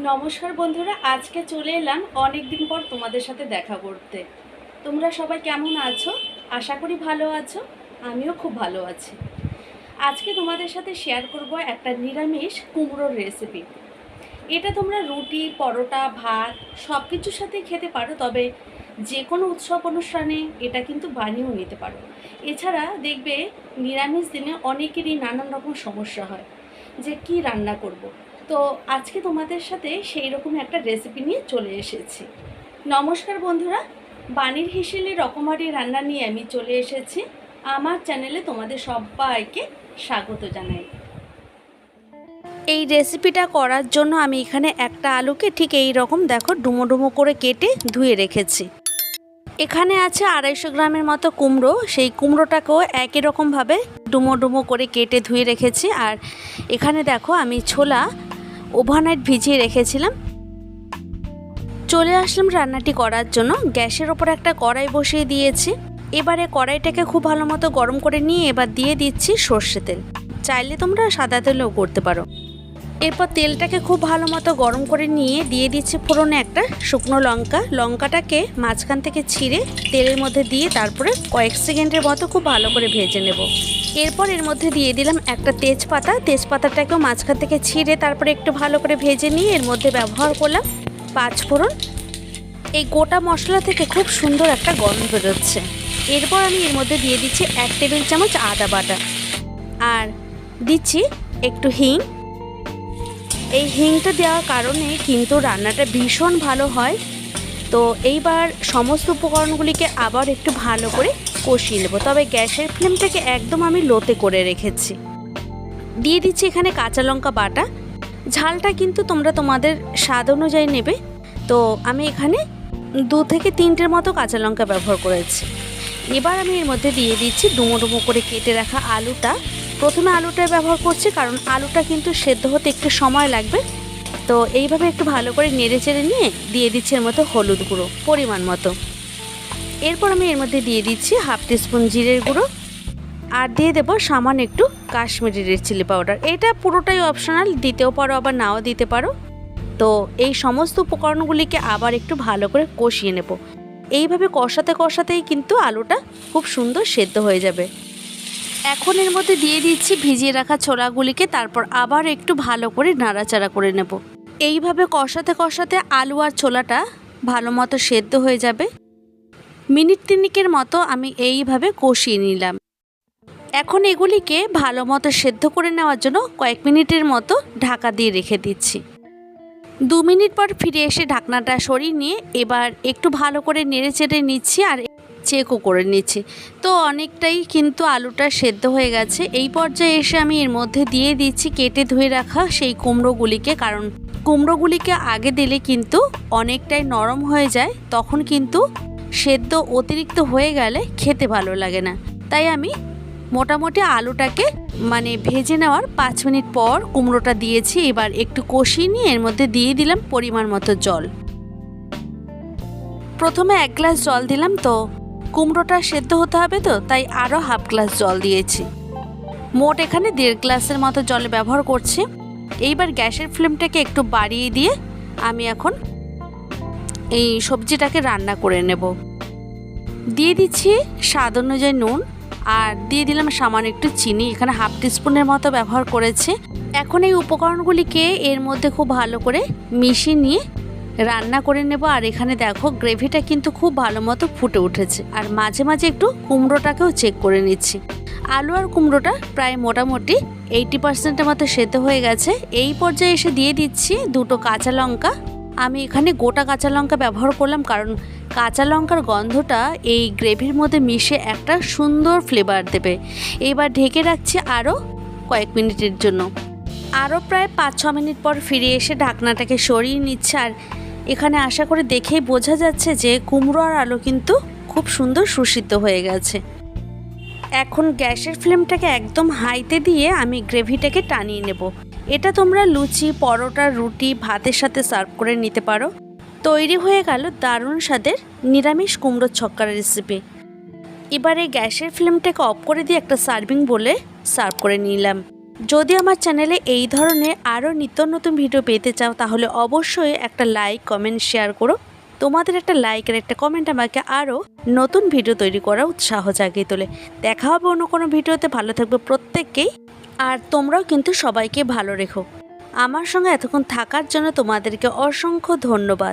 নমস্কার বন্ধুরা, আজকে চলে এলাম অনেক দিন পর তোমাদের সাথে দেখা করতে। তোমরা সবাই কেমন আছো? আশা করি ভালো আছো, আমিও খুব ভালো আছি। আজকে তোমাদের সাথে শেয়ার করব একটা নিরামিষ কুমড়োর রেসিপি এটা তোমরা রুটি, পরোটা, ভাত সব কিছুর সাথে খেতে পারো, তবে যে কোনো উৎসব অনুষ্ঠানে এটা কিন্তু বানিয়েও নিতে পারো। এছাড়া দেখবে নিরামিষ দিনে অনেকেরই নানান রকম সমস্যা হয়, যে কি রান্না করব। তো আজকে তোমাদের সাথে সেই রকম একটা রেসিপি নিয়ে চলে এসেছি। নমস্কার বন্ধুরা বাণীর হিসেলে রকমারি রান্না নিয়ে আমি চলে এসেছি। আমার চ্যানেলে তোমাদের সবাইকে স্বাগত জানাই। এই রেসিপিটা করার জন্য আমি এখানে একটা আলুকে ঠিক এই রকম দেখো ডুমো ডুমো করে কেটে ধুয়ে রেখেছি। এখানে আছে আড়াইশো গ্রামের মতো কুমড়ো, সেই কুমড়োটাকেও একই রকমভাবে ডুমো ডুমো করে কেটে ধুয়ে রেখেছি। আর এখানে দেখো আমি ছোলা ওভারনাইট ভিজিয়ে রেখেছিলাম। চলে আসলাম রান্নাটি করার জন্য। গ্যাসের ওপর একটা কড়াই বসিয়ে দিয়েছি। এবারে কড়াইটাকে খুব ভালো মতো গরম করে নিয়ে এবার দিয়ে দিচ্ছি সর্ষে তেল। চাইলে তোমরা সাদা তেলেও করতে পারো। এরপর তেলটাকে খুব ভালো মতো গরম করে নিয়ে দিয়ে দিচ্ছি ফোড়নে একটা শুকনো লঙ্কা। লঙ্কাটাকে মাঝখান থেকে ছিঁড়ে তেলের মধ্যে দিয়ে তারপরে কয়েক সেকেন্ডের মতো খুব ভালো করে ভেজে নেব। এরপর এর মধ্যে দিয়ে দিলাম একটা তেজপাতা। তেজপাতাটাকেও মাঝখান থেকে ছিঁড়ে তারপরে একটু ভালো করে ভেজে নিয়ে এর মধ্যে ব্যবহার করলাম পাঁচ ফোড়ন। এই গোটা মশলা থেকে খুব সুন্দর একটা গন্ধ বেরোচ্ছে। এরপর আমি এর মধ্যে দিয়ে দিচ্ছি এক টেবিল চামচ আদা বাটা। আর দিচ্ছি একটু হিং। এই হিংটা দেওয়ার কারণে কিন্তু রান্নাটা ভীষণ ভালো হয়। তো এইবার সমস্ত উপকরণগুলিকে আবার একটু ভালো করে কষিয়ে নেব। তবে গ্যাসের ফ্লেমটাকে একদম আমি লোতে করে রেখেছি। দিয়ে দিচ্ছি এখানে কাঁচা লঙ্কা বাটা। ঝালটা কিন্তু তোমরা তোমাদের স্বাদ অনুযায়ী নেবে। তো আমি এখানে দু থেকে তিনটের মতো কাঁচা লঙ্কা ব্যবহার করেছি। এবার আমি এর মধ্যে দিয়ে দিচ্ছি ডুমো ডুমো করে কেটে রাখা আলুটা। প্রথমে আলুটা ব্যবহার করছি, কারণ আলুটা কিন্তু সেদ্ধ হতে একটু সময় লাগবে। তো এইভাবে একটু ভালো করে নেড়ে চেড়ে নিয়ে দিয়ে দিচ্ছি এর মতো হলুদ গুঁড়ো, পরিমাণ মতো। এরপর আমি এর মধ্যে দিয়ে দিচ্ছি হাফ টিস্পুন জিরের গুঁড়ো আর দিয়ে দেবো সামান্য একটু কাশ্মীরি রেড চিলি পাউডার। এটা পুরোটাই অপশনাল দিতেও পারো, আবার নাও দিতে পারো। তো এই সমস্ত উপকরণগুলিকে আবার একটু ভালো করে কষিয়ে নেব। এইভাবে কষাতে কষাতেই কিন্তু আলুটা খুব সুন্দর সেদ্ধ হয়ে যাবে। এখন এর মধ্যে দিয়ে দিচ্ছি, ভিজিয়ে রাখা ছোলাগুলিকে, তারপর আবার একটু ভালো করে নাড়াচাড়া করে নেব। এইভাবে কষাতে কষাতে আলু আর ছোলাটা ভালো মতো সেদ্ধ হয়ে যাবে। মিনিট তিনিকের মতো আমি এইভাবে কষিয়ে নিলাম। এখন এগুলিকে ভালো মতো সেদ্ধ করে নেওয়ার জন্য কয়েক মিনিটের মতো ঢাকা দিয়ে রেখে দিচ্ছি। দু মিনিট পর ফিরে এসে ঢাকনাটা সরিয়ে নিয়ে এবার একটু ভালো করে নেড়ে চেড়ে নিচ্ছি আর চেকও করে নিচ্ছি। তো অনেকটাই কিন্তু আলুটা সেদ্ধ হয়ে গেছে। এই পর্যায়ে এসে আমি এর মধ্যে দিয়ে দিচ্ছি কেটে ধুয়ে রাখা সেই কুমড়োগুলিকে। কারণ কুমড়োগুলিকে আগে দিলে কিন্তু অনেকটাই নরম হয়ে যায়, তখন কিন্তু সেদ্ধ অতিরিক্ত হয়ে গেলে খেতে ভালো লাগে না। তাই আমি মোটামুটি আলুটাকে মানে ভেজে নেওয়ার পাঁচ মিনিট পর কুমড়োটা দিয়েছি। এবার একটু কষিয়ে নিয়ে এর মধ্যে দিয়ে দিলাম পরিমাণ মতো জল। প্রথমে এক গ্লাস জল দিলাম তো কুমড়োটা সেদ্ধ হতে হবে তো, তাই আরও হাফ গ্লাস জল দিয়েছি। মোট এখানে দেড় গ্লাসের মতো জল ব্যবহার করছি। এইবার গ্যাসের ফ্লেমটাকে একটু বাড়িয়ে দিয়ে আমি এখন এই সবজিটাকে রান্না করে নেব। দিয়ে দিচ্ছি স্বাদ অনুযায়ী নুন আর দিয়ে দিলাম সামান্য একটু চিনি, এখানে হাফ টিস্পুনের মতো ব্যবহার করেছে। এখন এই উপকরণগুলিকে এর মধ্যে খুব ভালো করে মিশিয়ে নিয়ে রান্না করে নেব, আর এখানে দেখো গ্রেভিটা কিন্তু খুব ভালো মতো ফুটে উঠেছে। আর মাঝে মাঝে একটু কুমড়োটাকেও চেক করে নিচ্ছি। আলু আর কুমড়োটা প্রায় মোটামুটি এইটি পার্সেন্টের মতো সেদ্ধ হয়ে গেছে। এই পর্যায়ে এসে দিয়ে দিচ্ছি দুটো কাঁচা লঙ্কা। আমি এখানে গোটা কাঁচা লঙ্কা ব্যবহার করলাম, কারণ কাঁচা লঙ্কার গন্ধটা এই গ্রেভির মধ্যে মিশে একটা সুন্দর ফ্লেভার দেবে। এবার ঢেকে রাখছি আরও কয়েক মিনিটের জন্য। আরও প্রায় পাঁচ ছ মিনিট পর ফিরে এসে ঢাকনাটাকে সরিয়ে নিচ্ছে, আর এখানে আশা করে দেখেই বোঝা যাচ্ছে যে কুমড়ো আর আলু কিন্তু খুব সুন্দর সুসিদ্ধ হয়ে গেছে। এখন গ্যাসের ফ্লেমটাকে একদম হাইতে দিয়ে আমি গ্রেভিটাকে টানিয়ে নেব। এটা তোমরা লুচি, পরোটা, রুটি, ভাতের সাথে সার্ভ করে নিতে পারো। তৈরি হয়ে গেল দারুণ স্বাদের নিরামিষ কুমড়ো ছক্কার রেসিপি। এবারে গ্যাসের ফ্লেমটাকে অফ করে দিয়ে একটা সার্ভিং বলে সার্ভ করে নিলাম। যদি আমার চ্যানেলে এই ধরনের আরও নিত্য নতুন ভিডিও পেতে চাও, তাহলে অবশ্যই একটা লাইক, কমেন্ট, শেয়ার করো। তোমাদের একটা লাইক আর একটা কমেন্ট আমাকে আরও নতুন ভিডিও তৈরি করার উৎসাহ জাগিয়ে তোলে। দেখা হবে অন্য কোনো ভিডিওতে, ভালো থাকবে প্রত্যেককেই। আর তোমরাও কিন্তু সবাইকে ভালো রেখো। আমার সঙ্গে এতক্ষণ থাকার জন্য তোমাদেরকে অসংখ্য ধন্যবাদ।